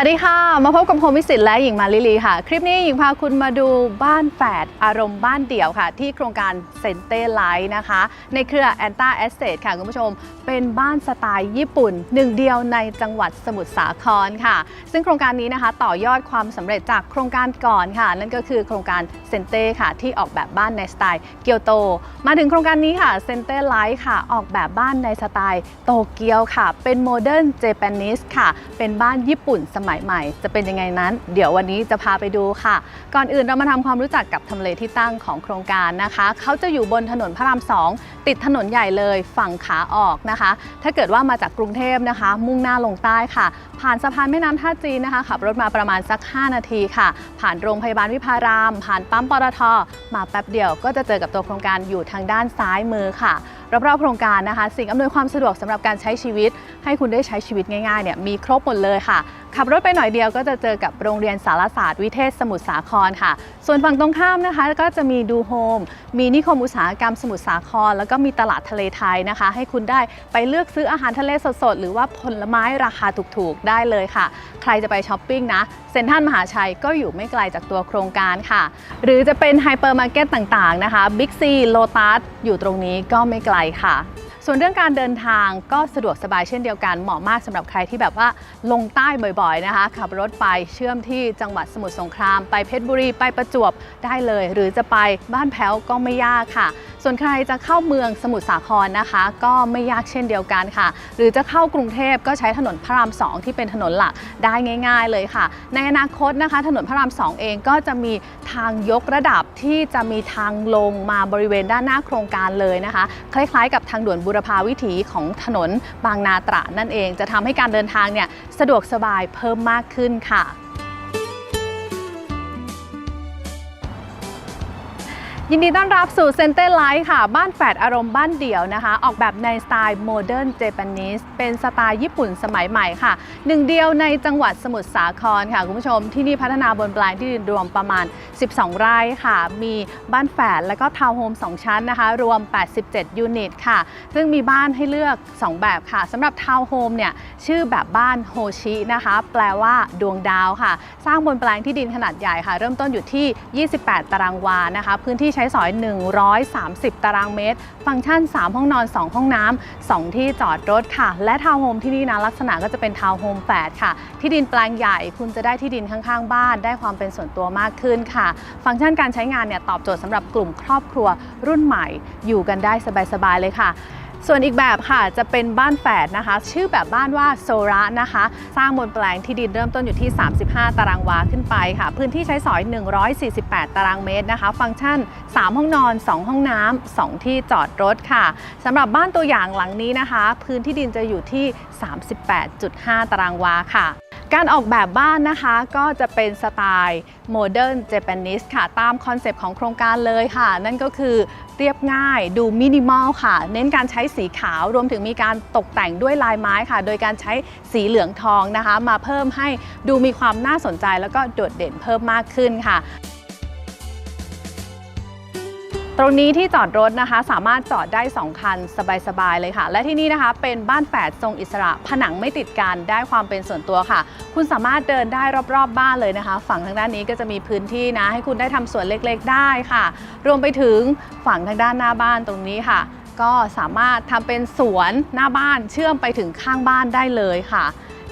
สวัสดีค่ะ มาพบกับโฮมิสิตและหญิงมาลิลีค่ะ คลิปนี้หญิงพาคุณมาดูบ้านแฝดอารมณ์บ้านเดี่ยวค่ะ ที่โครงการเซนเต้ไลท์นะคะ ในเครือแอนต้าแอสเซทค่ะ คุณผู้ชม เป็นบ้านสไตล์ญี่ปุ่น หนึ่งเดียวในจังหวัดสมุทรสาครค่ะ ซึ่งโครงการนี้นะคะต่อยอดความสำเร็จจากโครงการก่อนค่ะ นั่นก็คือโครงการเซนเต้ค่ะ ที่ออกแบบบ้านในสไตล์เกียวโต มาถึงโครงการนี้ค่ะเซนเต้ไลท์ค่ะ ออกแบบบ้านในสไตล์โตเกียวค่ะ เป็นโมเดิร์นเจแปนิสค่ะ เป็นบ้านญี่ปุ่นสมัยใหม่ จะเป็นยังไงนั้น เดี๋ยววันนี้จะพาไปดูค่ะ ก่อนอื่นเรามาทำความรู้จักกับทำเลที่ตั้งของโครงการนะคะ เขาจะอยู่บนถนนพระรามสองติดถนนใหญ่เลยฝั่งขาออกนะคะ ถ้าเกิดว่ามาจากกรุงเทพนะคะ มุ่งหน้าลงใต้ค่ะ ผ่านสะพานแม่น้ำท่าจีนนะคะขับรถมาประมาณสัก 5 นาทีค่ะ ผ่านโรงพยาบาลวิภาราม ผ่านปั๊มปตทมาแป๊บเดียวก็จะเจอกับตัวโครงการอยู่ทางด้านซ้ายมือค่ะ รอบๆโครงการนะคะ สิ่งอำนวยความสะดวกสำหรับการใช้ชีวิต ให้คุณได้ใช้ชีวิตง่ายๆเนี่ยมีครบหมดเลยค่ะ ขับรถไปหน่อยเดียวก็จะเจอกับโรงเรียนสารศาสตร์วิเทศสมุทรสาครค่ะ ส่วนฝั่งตรงข้ามนะคะ ก็จะมีดูโฮมมีนิคมอุตสาหกรรมสมุทรสาคร แล้วก็มีตลาดทะเลไทยนะคะ ให้คุณได้ไปเลือกซื้ออาหารทะเลสดๆหรือว่าผลไม้ราคาถูกๆได้เลยค่ะ ใครจะไปช้อปปิ้งนะเซ็นทรัลมหาชัยก็อยู่ไม่ไกลจากตัวโครงการค่ะ หรือจะเป็นไฮเปอร์มาร์เก็ตต่างๆนะคะบิ๊กซีโลตัสอยู่ตรงนี้ก็ไม่ไกลค่ะ ส่วนเรื่องการเดินทางก็สะดวกสบายเช่นเดียวกันเหมาะมากสำหรับใครที่แบบว่าลงใต้บ่อยๆนะคะ ขับรถไปเชื่อมที่จังหวัดสมุทรสงคราม ไปเพชรบุรีไปประจวบได้เลย หรือจะไปบ้านแพ้วก็ไม่ยากค่ะ ส่วนใครจะเข้าเมืองสมุทรสาครนะคะ ก็ไม่ยากเช่นเดียวกันค่ะ หรือจะเข้ากรุงเทพก็ใช้ถนนพระรามสองที่เป็นถนนหลักได้ง่าย ๆ เลยค่ะ ในอนาคตนะคะ ถนนพระรามสองเองก็จะมีทางยกระดับที่จะมีทางลงมาบริเวณด้านหน้าโครงการเลยนะคะ คล้ายๆ กับทางด่วนบุรพาวิถีของถนนบางนาตราดนั่นเอง จะทำให้การเดินทางเนี่ยสะดวกสบายเพิ่มมากขึ้นค่ะ ยินดีต้อนรับสู่เซนเตอร์ไลท์ค่ะ บ้านแฝดอารมณ์บ้านเดี่ยวนะคะ ออกแบบในสไตล์โมเดิร์นเจแปนิสเป็นสไตล์ญี่ปุ่นสมัยใหม่ค่ะ หนึ่งเดียวในจังหวัดสมุทรสาครค่ะ คุณผู้ชมที่นี่พัฒนาบนแปลงที่ดินรวมประมาณ 12 ไร่ค่ะ มีบ้านแฝดและก็ทาวน์โฮม 2 ชั้นนะคะ รวม 87 ยูนิตค่ะ ซึ่งมีบ้านให้เลือก 2 แบบค่ะสำหรับทาวน์โฮมเนี่ยชื่อแบบบ้านโฮชินะคะ แปลว่าดวงดาวค่ะ สร้างบนแปลงที่ดินขนาดใหญ่ค่ะ เริ่มต้นอยู่ที่ 28 ตารางวานะคะ พื้นที่ช้สอย 130 ตารางเมตร ฟังก์ชัน 3 ห้องนอน 2 ห้องน้ำ 2 ที่จอดรถค่ะ และทาวน์โฮมที่นี่นะลักษณะก็จะเป็นทาวน์โฮมแฝดค่ะ ที่ดินแปลงใหญ่คุณจะได้ที่ดินข้างๆ บ้าน ได้ความเป็นส่วนตัวมากขึ้นค่ะ ฟังก์ชันการใช้งานเนี่ยตอบโจทย์สำหรับกลุ่มครอบครัวรุ่นใหม่ อยู่กันได้สบายๆเลยค่ะ ส่วนอีกแบบค่ะจะเป็นบ้านแฝดนะคะ ชื่อแบบบ้านว่าโซระนะคะ สร้างบนแปลงที่ดินเริ่มต้นอยู่ที่ 35 ตารางวาขึ้นไปค่ะ พื้นที่ใช้สอย 148 ตารางเมตรนะคะ ฟังก์ชัน 3 ห้องนอน 2 ห้องน้ำ2ที่จอดรถค่ะสำหรับบ้านตัวอย่างหลังนี้นะคะ พื้นที่ดินจะอยู่ที่ 38.5 ตารางวาค่ะ การออกแบบบ้านนะคะก็จะเป็นสไตล์โมเดิร์นเจแปนิสค่ะ ตามคอนเซปต์ของโครงการเลยค่ะ นั่นก็คือเรียบง่ายดูมินิมอลค่ะ เน้นการใช้สีขาวรวมถึงมีการตกแต่งด้วยลายไม้ค่ะ โดยการใช้สีเหลืองทองนะคะ มาเพิ่มให้ดูมีความน่าสนใจแล้วก็โดดเด่นเพิ่มมากขึ้นค่ะ ตรงนี้ที่จอดรถนะคะ สามารถจอดได้ 2 คัน สบายๆเลยค่ะ และที่นี่นะคะเป็นบ้านแฝดทรงอิสระ ผนังไม่ติดกันได้ความเป็นส่วนตัวค่ะ คุณสามารถเดินได้รอบๆบ้านเลยนะคะ ฝั่งทางด้านนี้ก็จะมีพื้นที่นะ ให้คุณได้ทำสวนเล็กๆ ได้ค่ะ รวมไปถึงฝั่งทางด้านหน้าบ้านตรงนี้ค่ะ ก็สามารถทำเป็นสวนหน้าบ้านเชื่อมไปถึงข้างบ้านได้เลยค่ะ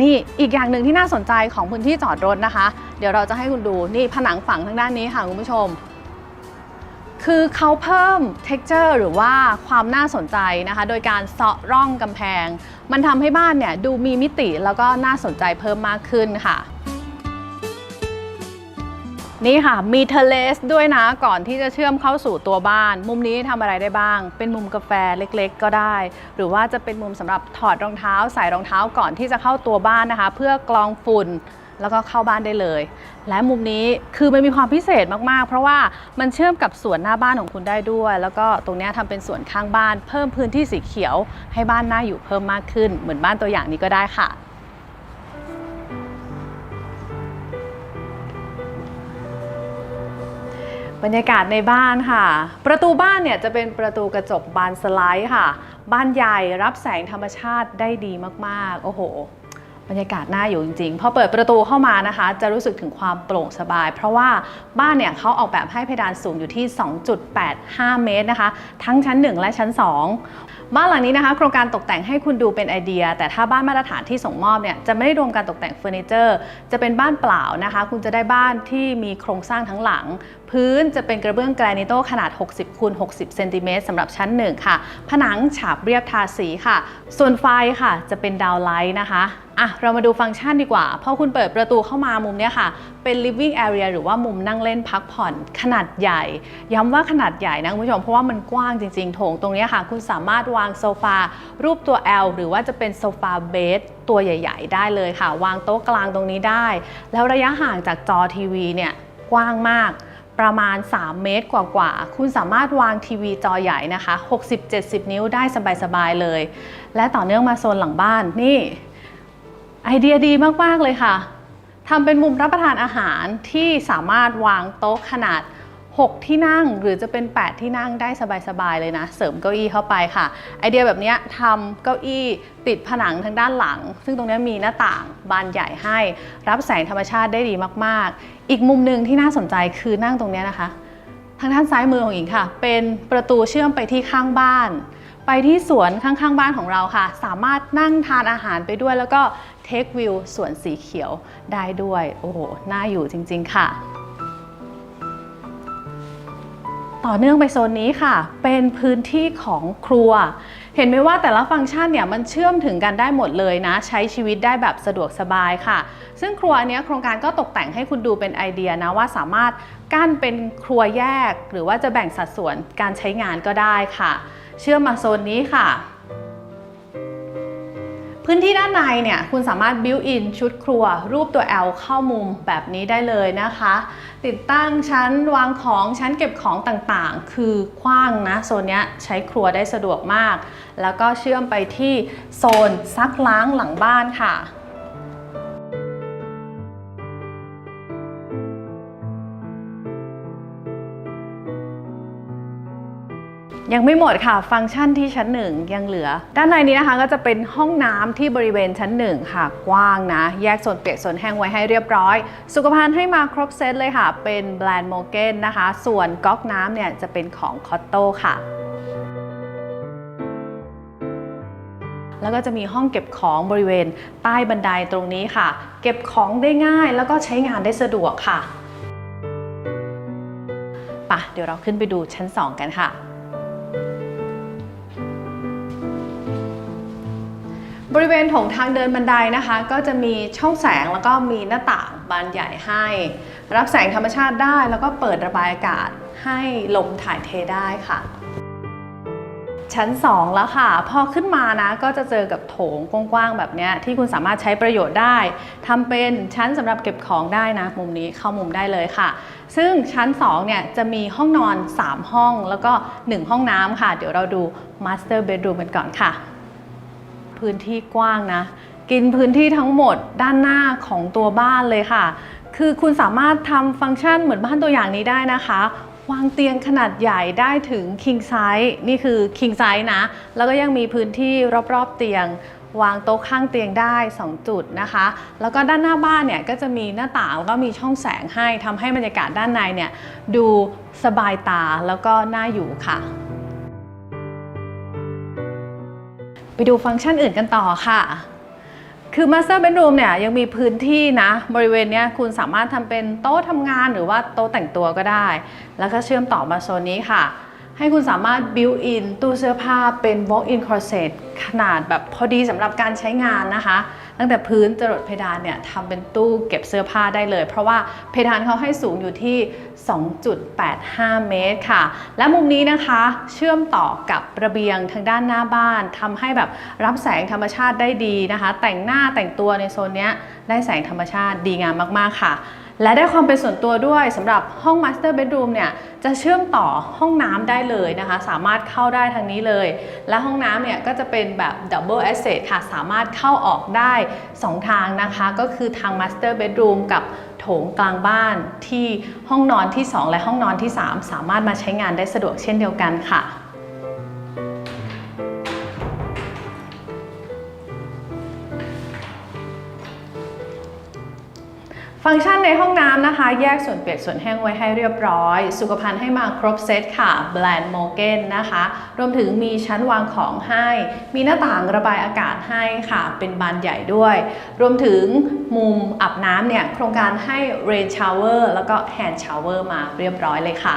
นี่อีกอย่างหนึ่งที่น่าสนใจของพื้นที่จอดรถนะคะ เดี๋ยวเราจะให้คุณดูนี่ผนังฝั่งทางด้านนี้ค่ะคุณผู้ชม คือเขาเพิ่ม texture หรือว่าความน่าสนใจนะคะ โดยการเซาะร่องกำแพง มันทำให้บ้านเนี่ยดูมีมิติแล้วก็น่าสนใจเพิ่มมากขึ้นค่ะ นี่ค่ะ มีเทเลสด้วยนะก่อนที่จะเชื่อมเข้าสู่ตัวบ้าน มุมนี้ทำอะไรได้บ้าง เป็นมุมกาแฟเล็กๆ ก็ได้ หรือว่าจะเป็นมุมสำหรับถอดรองเท้า ใส่รองเท้าก่อนที่จะเข้าตัวบ้านนะคะ เพื่อกรองฝุ่น แล้วก็เข้าบ้านได้เลย และมุมนี้คือมันมีความพิเศษมากๆ เพราะว่ามันเชื่อมกับสวนหน้าบ้านของคุณได้ด้วย แล้วก็ตรงนี้ยทำเป็นสวนข้างบ้าน เพิ่มพื้นที่สีเขียว ให้บ้านน่าอยู่เพิ่มมากขึ้น เหมือนบ้านตัวอย่างนี้ก็ได้ค่ะบรรยากาศในบ้านค่ะ ประตูบ้านเนี่ยจะเป็นประตูกระจกบานสไลด์ค่ะ บ้านใหญ่รับแสงธรรมชาติได้ดีมาก ๆ โอ้โห บรรยากาศน่าอยู่จริงๆ พอเปิดประตูเข้ามานะคะ จะรู้สึกถึงความโปร่งสบาย เพราะว่าบ้านเนี่ยเขาออกแบบให้เพดานสูงอยู่ที่ 2.85 เมตรนะคะ ทั้งชั้น 1 และชั้น 2 บ้านหลังนี้นะคะ โครงการตกแต่งให้คุณดูเป็นไอเดีย แต่ถ้าบ้านมาตรฐานที่ส่งมอบเนี่ยจะไม่ได้รวมการตกแต่งเฟอร์นิเจอร์ จะเป็นบ้านเปล่านะคะ คุณจะได้บ้านที่มีโครงสร้างทั้งหลัง พื้นจะเป็นกระเบื้องแกรนิโตขนาด 60คูณ60เซนติเมตรสำหรับชั้น 1 ค่ะ ผนังฉาบเรียบทาสีค่ะ ส่วนไฟค่ะจะเป็นดาวไลท์นะคะอะเรามาดูฟังก์ชันดีกว่า พอคุณเปิดประตูเข้ามามุมเนี้ยค่ะ เป็น living area หรือว่ามุมนั่งเล่นพักผ่อนขนาดใหญ่ ย้ำว่าขนาดใหญ่นะคุณผู้ชม เพราะว่ามันกว้างจริงๆโถงตรงเนี้ยค่ะ คุณสามารถวางโซฟา รูปตัว L หรือว่าจะเป็นโซฟาเบสตัวใหญ่ ๆ ได้เลยค่ะ วางโต๊ะกลางตรงนี้ได้ แล้วระยะห่างจากจอทีวีเนี่ยกว้างมาก ประมาณ 3 เมตรกว่าๆ คุณสามารถวางทีวีจอใหญ่นะคะ 60-70 นิ้วได้สบายๆ เลย และต่อเนื่องมาโซนหลังบ้านนี่ ไอเดียดีมากๆเลยค่ะทำเป็นมุมรับประทานอาหารที่สามารถวางโต๊ะขนาด 6 ที่นั่งหรือจะเป็น 8 ที่นั่งได้สบายๆเลยนะ เสริมเก้าอี้เข้าไปค่ะ ไอเดียแบบนี้ทำเก้าอี้ติดผนังทางด้านหลัง ซึ่งตรงนี้มีหน้าต่างบานใหญ่ให้ รับแสงธรรมชาติได้ดีมากๆ อีกมุมหนึ่งที่น่าสนใจคือนั่งตรงนี้นะคะ ทางด้านซ้ายมือของหญิงค่ะ เป็นประตูเชื่อมไปที่ข้างบ้าน ไปที่สวนข้างๆบ้านของเราค่ะ สามารถนั่งทานอาหารไปด้วย แล้วก็เทควิวสวนสีเขียวได้ด้วยโอ้โหน่าอยู่จริง ๆ ค่ะ ต่อเนื่องไปโซนนี้ค่ะ เป็นพื้นที่ของครัว เห็นไหมว่าแต่ละฟังก์ชันเนี่ยมันเชื่อมถึงกันได้หมดเลยนะ ใช้ชีวิตได้แบบสะดวกสบายค่ะ ซึ่งครัวอันนี้โครงการก็ตกแต่งให้คุณดูเป็นไอเดียนะว่าสามารถกั้นเป็นครัวแยก หรือว่าจะแบ่งสัดส่วนการใช้งานก็ได้ค่ะ เชื่อมมาโซนนี้ค่ะ พื้นที่ด้านในเนี่ยคุณสามารถ built in ชุดครัว รูปตัว L เข้ามุมแบบนี้ได้เลยนะคะ ติดตั้งชั้นวางของชั้นเก็บของต่างๆ คือกว้างนะ โซนนี้ใช้ครัวได้สะดวกมาก แล้วก็เชื่อมไปที่โซนซักล้างหลังบ้านค่ะ ยังไม่หมดค่ะ ฟังก์ชันที่ชั้นหนึ่งยังเหลือ ด้านในนี้นะคะก็จะเป็นห้องน้ำที่บริเวณชั้นหนึ่งค่ะ กว้างนะ แยกโซนเปียกโซนแห้งไว้ให้เรียบร้อย สุขภัณฑ์ให้มาครบเซตเลยค่ะ เป็นแบรนด์โมเกนนะคะ ส่วนก๊อกน้ำเนี่ยจะเป็นของคอตโต้ค่ะแล้วก็จะมีห้องเก็บของบริเวณใต้บันไดตรงนี้ค่ะ เก็บของได้ง่ายแล้วก็ใช้งานได้สะดวกค่ะปะเดี๋ยวเราขึ้นไปดูชั้น 2 กันค่ะ บริเวณของทางเดินบันไดนะคะ ก็จะมีช่องแสงแล้วก็มีหน้าต่างบานใหญ่ให้ รับแสงธรรมชาติได้ แล้วก็เปิดระบายอากาศให้ลมถ่ายเทได้ค่ะ ชั้น 2 แล้วค่ะ พอขึ้นมานะก็จะเจอกับโถงกว้างๆแบบเนี้ยที่คุณสามารถใช้ประโยชน์ได้ทำเป็นชั้นสำหรับเก็บของได้นะ มุมนี้เข้ามุมได้เลยค่ะ ซึ่งชั้น 2 เนี่ยจะมีห้องนอน 3 ห้องแล้วก็ 1 ห้องน้ำค่ะ เดี๋ยวเราดู Master Bedroom กันก่อนค่ะ พื้นที่กว้างนะ กินพื้นที่ทั้งหมดด้านหน้าของตัวบ้านเลยค่ะ คือคุณสามารถทำฟังก์ชันเหมือนบ้านตัวอย่างนี้ได้นะคะ วางเตียงขนาดใหญ่ได้ถึง king size นี่คือ king size นะ แล้วก็ยังมีพื้นที่รอบๆเตียง วางโต๊ะข้างเตียงได้ 2 จุดนะคะ แล้วก็ด้านหน้าบ้านเนี่ยก็จะมีหน้าต่างแล้วก็มีช่องแสงให้ทำให้บรรยากาศด้านในเนี่ยดูสบายตาแล้วก็น่าอยู่ค่ะ ไปดูฟังก์ชันอื่นกันต่อค่ะ คือ Master Bedroom เนี่ยยังมีพื้นที่นะ บริเวณเนี้ยคุณสามารถทำเป็นโต๊ะทำงานหรือว่าโต๊ะแต่งตัวก็ได้ แล้วก็เชื่อมต่อมาโซนนี้ค่ะ ให้คุณสามารถ build in ตู้เสื้อผ้าเป็น walk-in closet ขนาดแบบพอดีสำหรับการใช้งานนะคะ ตั้งแต่พื้นจรดเพดานเนี่ยทำเป็นตู้เก็บเสื้อผ้าได้เลย เพราะว่าเพดานเขาให้สูงอยู่ที่ 2.85 เมตรค่ะ และมุมนี้นะคะเชื่อมต่อกับระเบียงทางด้านหน้าบ้านทำให้แบบรับแสงธรรมชาติได้ดีนะคะ แต่งหน้าแต่งตัวในโซนนี้ได้แสงธรรมชาติดีงามมากๆค่ะ และได้ความเป็นส่วนตัวด้วยสำหรับห้อง Master Bedroom เนี่ยจะเชื่อมต่อห้องน้ำได้เลยนะคะ สามารถเข้าได้ทางนี้เลย และห้องน้ำเนี่ยก็จะเป็นแบบ Double Access ค่ะ สามารถเข้าออกได้ 2 ทางนะคะ ก็คือทาง Master Bedroom กับโถงกลางบ้านที่ห้องนอนที่ 2 และห้องนอนที่ 3 สามารถมาใช้งานได้สะดวกเช่นเดียวกันค่ะ ฟังก์ชันในห้องน้ำนะคะ แยกส่วนเปียกส่วนแห้งไว้ให้เรียบร้อย สุขภัณฑ์ให้มาครบเซตค่ะแบรนด์โมเกนนะคะ รวมถึงมีชั้นวางของให้ มีหน้าต่างระบายอากาศให้ค่ะ เป็นบานใหญ่ด้วย รวมถึงมุมอาบน้ำเนี่ย โครงการให้เรนชาวเวอร์แล้วก็ hand shower มาเรียบร้อยเลยค่ะ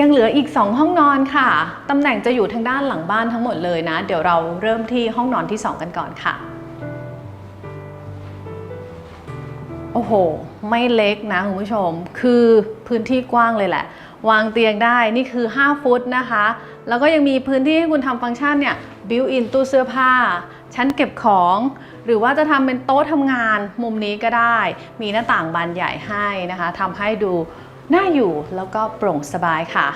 ยังเหลืออีก 2 ห้องนอนค่ะ ตำแหน่งจะอยู่ทางด้านหลังบ้านทั้งหมดเลยนะ เดี๋ยวเราเริ่มที่ห้องนอนที่ 2 กันก่อนค่ะ โอ้โห ไม่เล็กนะคุณผู้ชม คือพื้นที่กว้างเลยแหละ วางเตียงได้นี่คือ 5 ฟุตนะคะ แล้วก็ยังมีพื้นที่ให้คุณทำฟังก์ชันเนี่ยบิวอินตู้เสื้อผ้า ชั้นเก็บของ หรือว่าจะทำเป็นโต๊ะทำงานมุมนี้ก็ได้ มีหน้าต่างบานใหญ่ให้นะคะทำให้ดู น่าอยู่แล้วก็โปร่งสบายค่ะ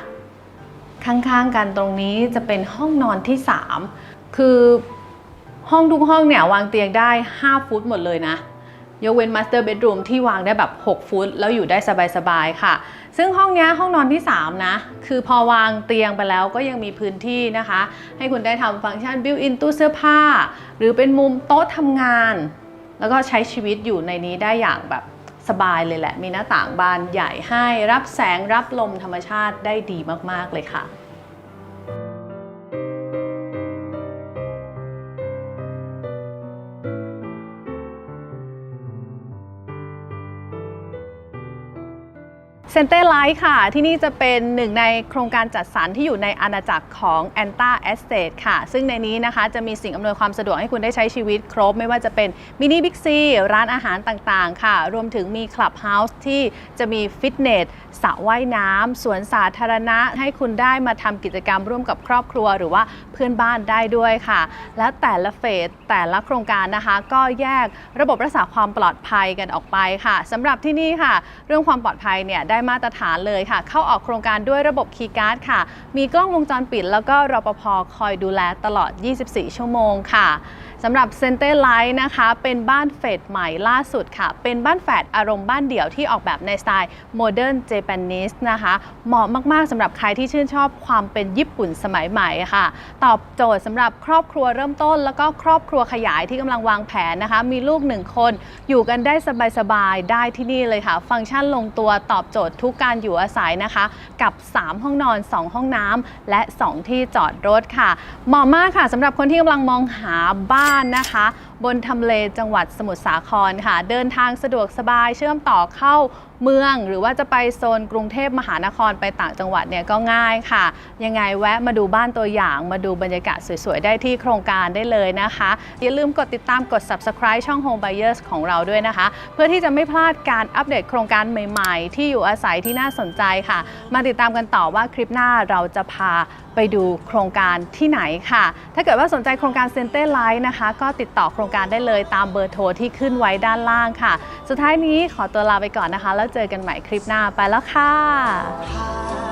ข้างๆกันตรงนี้จะเป็นห้องนอนที่ 3 คือห้องทุกห้องเนี่ยวางเตียงได้ 5 ฟุตหมดเลยนะ ยกเว้น Master Bedroom ที่วางได้แบบ 6 ฟุต แล้วอยู่ได้สบายๆค่ะ ซึ่งห้องนี้ห้องนอนที่ 3 นะ คือพอวางเตียงไปแล้วก็ยังมีพื้นที่นะคะ ให้คุณได้ทำฟังก์ชัน built-in ตู้เสื้อผ้า หรือเป็นมุมโต๊ะทำงาน แล้วก็ใช้ชีวิตอยู่ในนี้ได้อย่างแบบ สบายเลยแหละ มีหน้าต่างบานใหญ่ให้รับแสงรับลมธรรมชาติได้ดีมาก ๆ เลยค่ะ เซนเต r ร์ไลท์ค่ะ ที่นี่จะเป็นหนึ่งในโครงการจัดสรรที่อยู่ในอาณาจักรของ a n t a Estate ค่ะ ซึ่งในนี้นะคะจะมีสิ่งอำนวยความสะดวกให้คุณได้ใช้ชีวิตครบ ไม่ว่าจะเป็นมินิบิ๊กซีร้านอาหารต่างๆ ค่ะ รวมถึงมีคลับเฮาส์ที่จะมีฟิตเนสสระว่ายน้ำสวนสาธารณะ ให้คุณได้มาทำกิจกรรมร่วมกับครอบครัว หรือว่าเพื่อนบ้านได้ด้วยค่ะ และแต่ละเฟสแต่ละโครงการนะคะ ก็แยกระบบรักษาความปลอดภัยกันออกไปค่ะสำหรับที่นี่ค่ะ เรื่องความปลอดภัยเนี่ยได้มาตรฐานเลยค่ะ เข้าออกโครงการด้วยระบบคีย์การ์ดค่ะ มีกล้องวงจรปิด แล้วก็รปภคอยดูแลตลอด 24 ชั่วโมงค่ะสำหรับเซนเต r ร์ไลท์นะคะ เป็นบ้านเฟสใหม่ล่าสุดค่ะ เป็นบ้านแฝดอารมณ์บ้านเดี่ยวที่ออกแบบในสไตล์โมเดิร์นเจแปนิสนะคะ เหมาะมาก ๆสำหรับใครที่ชื่นชอบความเป็นญี่ปุ่นสมัยใหม่ค่ะ ตอบโจทย์สำหรับครอบครัวเริ่มต้น แล้วก็ครอบครัวขยายที่กำลังวางแผนนะคะ มีลูกหนึ่งคน อยู่กันได้สบาย ๆ ได้ที่นี่เลยค่ะ ฟังก์ชันลงตัวตอบโจทย์ทุกการอยู่อาศัยนะคะ กับ 3 ห้องนอน 2 ห้องน้ำและ 2 ที่จอดรถค่ะเหมาะมากค่ะสำหรับคนที่กำลังมองหาบ้านนะคะ บนทำเลจังหวัดสมุทรสาครค่ะ เดินทางสะดวกสบายเชื่อมต่อเข้าเมือง หรือว่าจะไปโซนกรุงเทพมหานครไปต่างจังหวัดเนี่ยก็ง่ายค่ะ ยังไงแวะมาดูบ้านตัวอย่าง มาดูบรรยากาศสวยๆ ได้ที่โครงการได้เลยนะคะ อย่าลืมกดติดตามกด subscribe ช่อง Home Buyers ของเราด้วยนะคะ เพื่อที่จะไม่พลาดการอัปเดตโครงการใหม่ๆ ที่อยู่อาศัยที่น่าสนใจค่ะ มาติดตามกันต่อว่าคลิปหน้าเราจะพาไปดูโครงการที่ไหนค่ะ ถ้าเกิดว่าสนใจโครงการเซนเต้ไลท์นะคะ ก็ติดต่อโครงการได้เลยตามเบอร์โทรที่ขึ้นไว้ด้านล่างค่ะ สุดท้ายนี้ขอตัวลาไปก่อนนะคะ แล้วเจอกันใหม่คลิปหน้าไปแล้วค่ะ